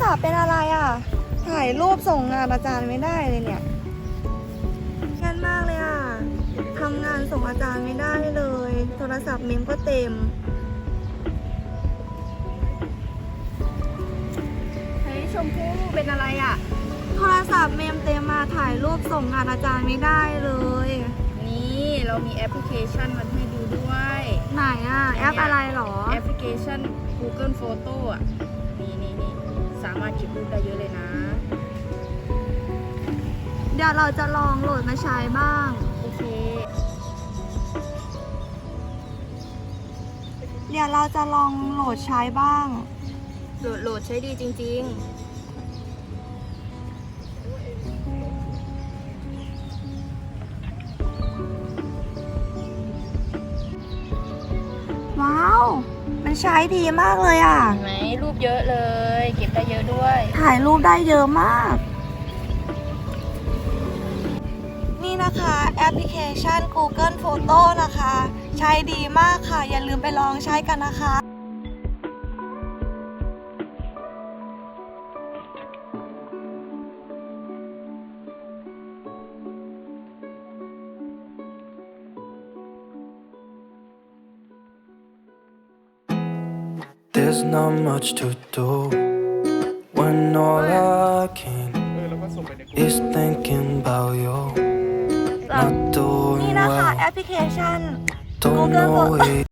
ศัพท์เป็นอะไรอะ ถ่ายรูปส่งงานอาจารย์ไม่ได้เลยเนี่ยแย่มากเลยอะทำงานส่งอาจารย์ไม่ได้เลย โทรศัพท์เมมก็เต็มเฮ้ยชมพู่เป็นอะไรอะ โทรศัพท์เมมเต็มมาถ่ายรูปส่งงานอาจารย์ไม่ได้เลย นี่เรามีแอปพลิเคชันมาให้ดูด้วย ไหนอะ แอปอะไรหรอ แอปพลิเคชัน Google Photo อะนี่นี่นี่สามารถเก็บรูปได้เยอะเลยนะ เดี๋ยวเราจะลองโหลดมาใช้บ้าง โอเค เดี๋ยวเราจะลองโหลดใช้บ้าง โหลดโหลดใช้ดีจริงว้าวมัน ใช้ดีมากเลยอะๆเห็นไหมรูปเยอะเลย เก็บได้เยอะด้วย ถ่ายรูปได้เยอะมาก นี่นะคะแอปพลิเคชัน Google Photo นะคะ ใช้ดีมากค่ะ อย่าลืมไปลองใช้กันนะคะ There's not much to do when all I can is thinking about you. Not นี่ doing นะคะ well, แอปพลิเคชัน don't Google know Photo it.